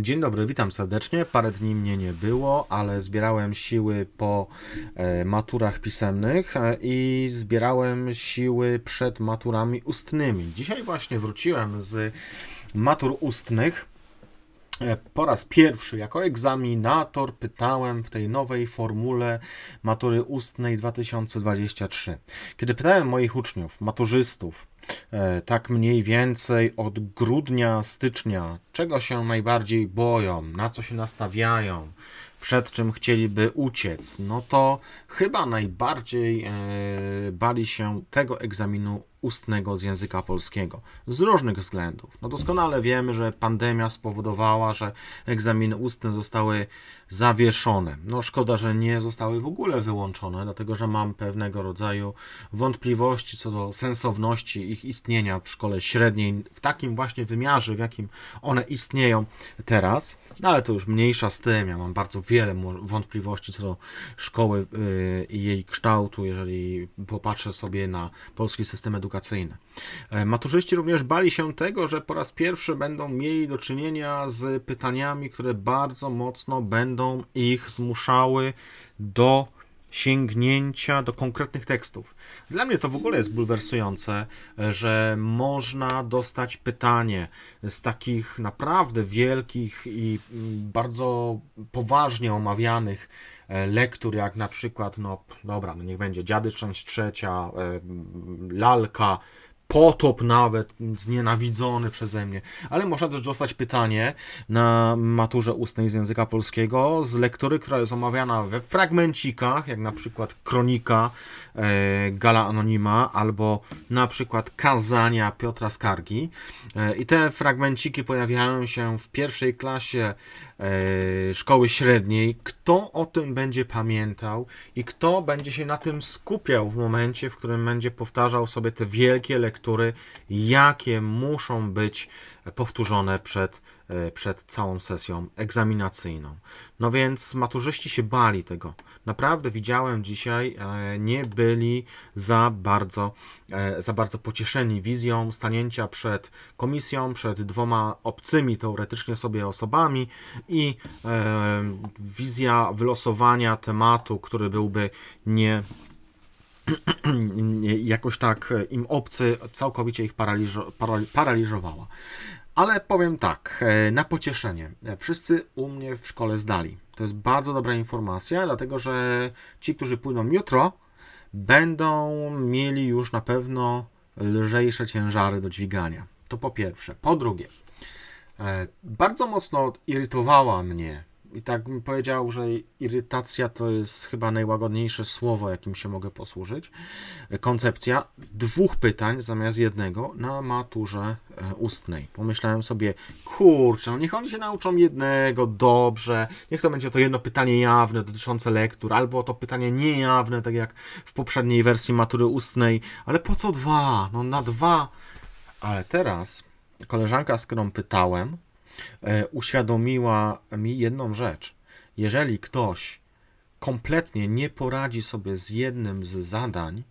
Dzień dobry, witam serdecznie. Parę dni mnie nie było, ale zbierałem siły po e, maturach pisemnych e, i zbierałem siły przed maturami ustnymi. Dzisiaj właśnie wróciłem z matur ustnych. E, Po raz pierwszy jako egzaminator pytałem w tej nowej formule matury ustnej 2023. Kiedy pytałem moich uczniów, maturzystów, e, tak mniej więcej od grudnia, stycznia, czego się najbardziej boją, na co się nastawiają, przed czym chcieliby uciec, no to chyba najbardziej e, bali się tego egzaminu ustnego z języka polskiego. Z różnych względów. No doskonale wiemy, że pandemia spowodowała, że egzaminy ustne zostały zawieszone. No szkoda, że nie zostały w ogóle wyłączone, dlatego że mam pewnego rodzaju wątpliwości co do sensowności ich istnienia w szkole średniej, w takim właśnie wymiarze, w jakim one istnieją teraz. No ale to już mniejsza z tym. Ja mam bardzo wiele wątpliwości co do szkoły yy, i jej kształtu, jeżeli popatrzę sobie na polski system edukacyjny. E, Maturzyści również bali się tego, że po raz pierwszy będą mieli do czynienia z pytaniami, które bardzo mocno będą ich zmuszały do sięgnięcia do konkretnych tekstów. Dla mnie to w ogóle jest bulwersujące, że można dostać pytanie z takich naprawdę wielkich i mm, bardzo poważnie omawianych e, lektur, jak na przykład, no dobra, no niech będzie Dziady część trzecia, e, Lalka, potop nawet znienawidzony przeze mnie, ale można też dostać pytanie na maturze ustnej z języka polskiego. Z lektury, która jest omawiana we fragmencikach, jak na przykład Kronika e, Gala Anonima albo na przykład Kazania Piotra Skargi. E, i te fragmenciki pojawiają się w pierwszej klasie e, szkoły średniej. Kto o tym będzie pamiętał i kto będzie się na tym skupiał w momencie, w którym będzie powtarzał sobie te wielkie lektury, jakie muszą być powtórzone przed, e, przed całą sesją egzaminacyjną. No więc maturzyści się bali tego. Naprawdę widziałem dzisiaj, e, nie byli za bardzo, e, za bardzo pocieszeni wizją stanięcia przed komisją, przed dwoma obcymi teoretycznie sobie osobami i wizja wylosowania tematu, który byłby nie- jakoś tak e, im obcy, całkowicie ich paraliżo, parali- paraliżowała. Ale powiem tak, e, na pocieszenie. e, Wszyscy u mnie w szkole zdali. To jest bardzo dobra informacja, dlatego że ci, którzy pójdą jutro, będą mieli już na pewno lżejsze ciężary do dźwigania. To po pierwsze. Po drugie, bardzo mocno irytowała mnie i tak bym powiedział, że irytacja to jest chyba najłagodniejsze słowo, jakim się mogę posłużyć. Koncepcja dwóch pytań zamiast jednego na maturze e, ustnej. Pomyślałem sobie, kurczę, no niech oni się nauczą jednego dobrze, niech to będzie to jedno pytanie jawne dotyczące lektur, albo to pytanie niejawne, tak jak w poprzedniej wersji matury ustnej, ale po co dwa? No na dwa. Ale teraz koleżanka, z którą pytałem, uświadomiła mi jedną rzecz. Jeżeli ktoś kompletnie nie poradzi sobie z jednym z zadań,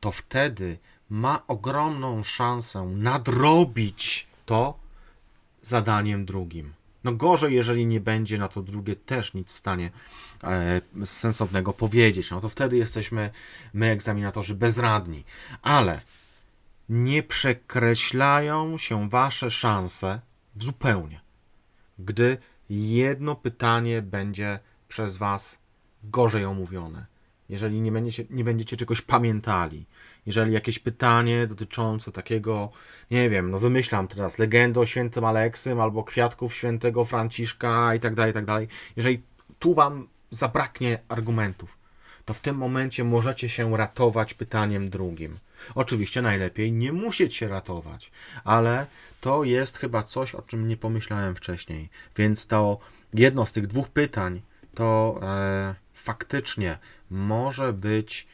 to wtedy ma ogromną szansę nadrobić to zadaniem drugim. No gorzej, jeżeli nie będzie na to drugie też nic w stanie e, sensownego powiedzieć. No to wtedy jesteśmy my, egzaminatorzy, bezradni. Ale nie przekreślają się wasze szanse zupełnie, gdy jedno pytanie będzie przez was gorzej omówione. Jeżeli nie będziecie, nie będziecie czegoś pamiętali, jeżeli jakieś pytanie dotyczące takiego, nie wiem, no wymyślam teraz, legendy o świętym Aleksym albo kwiatków świętego Franciszka i tak dalej, i tak dalej, jeżeli tu wam zabraknie argumentów, to w tym momencie możecie się ratować pytaniem drugim. Oczywiście najlepiej nie musieć się ratować, ale to jest chyba coś, o czym nie pomyślałem wcześniej. Więc to jedno z tych dwóch pytań to e, faktycznie może być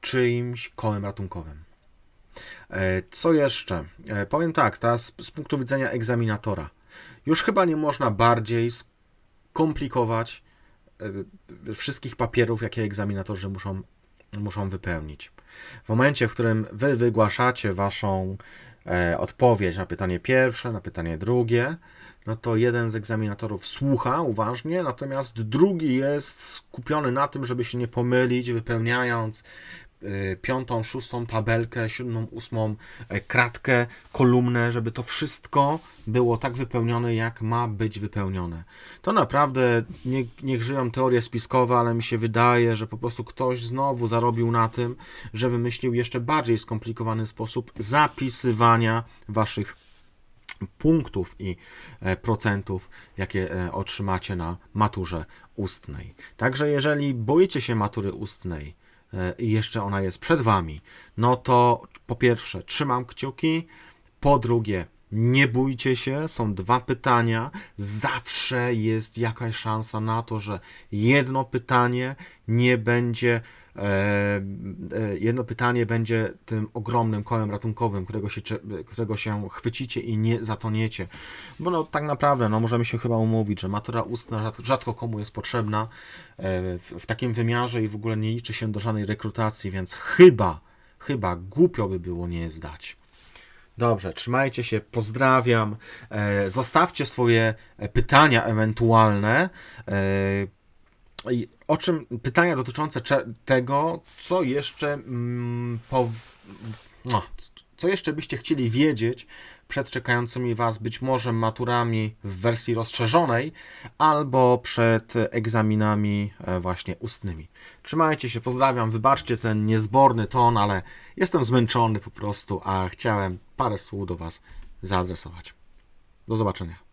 czyimś kołem ratunkowym. E, Co jeszcze? E, Powiem tak, teraz z punktu widzenia egzaminatora. Już chyba nie można bardziej skomplikować wszystkich papierów, jakie egzaminatorzy muszą, muszą wypełnić. W momencie, w którym wy wygłaszacie waszą e, odpowiedź na pytanie pierwsze, na pytanie drugie, no to jeden z egzaminatorów słucha uważnie, natomiast drugi jest skupiony na tym, żeby się nie pomylić, wypełniając y, piątą, szóstą tabelkę, siódmą, ósmą e, kratkę, kolumnę, żeby to wszystko było tak wypełnione, jak ma być wypełnione. To naprawdę, nie, niech żyją teorie spiskowe, ale mi się wydaje, że po prostu ktoś znowu zarobił na tym, że wymyślił jeszcze bardziej skomplikowany sposób zapisywania waszych punktów i e, procentów, jakie e, otrzymacie na maturze ustnej. Także jeżeli boicie się matury ustnej i jeszcze ona jest przed wami, no to po pierwsze trzymam kciuki, po drugie nie bójcie się, są dwa pytania. Zawsze jest jakaś szansa na to, że jedno pytanie nie będzie. E, e, jedno pytanie będzie tym ogromnym kołem ratunkowym, którego się, którego się chwycicie i nie zatoniecie. Bo no, tak naprawdę no, możemy się chyba umówić, że matura ustna rzad- rzadko komu jest potrzebna e, w, takim wymiarze i w ogóle nie liczy się do żadnej rekrutacji, więc chyba, chyba głupio by było nie zdać. Dobrze, trzymajcie się, pozdrawiam. Zostawcie swoje pytania ewentualne. O czym pytania dotyczące tego, co jeszcze mm, pow- no, co jeszcze byście chcieli wiedzieć przed czekającymi Was być może maturami w wersji rozszerzonej albo przed egzaminami e, właśnie ustnymi. Trzymajcie się, pozdrawiam, wybaczcie ten niezborny ton, ale jestem zmęczony po prostu, a chciałem parę słów do Was zaadresować. Do zobaczenia.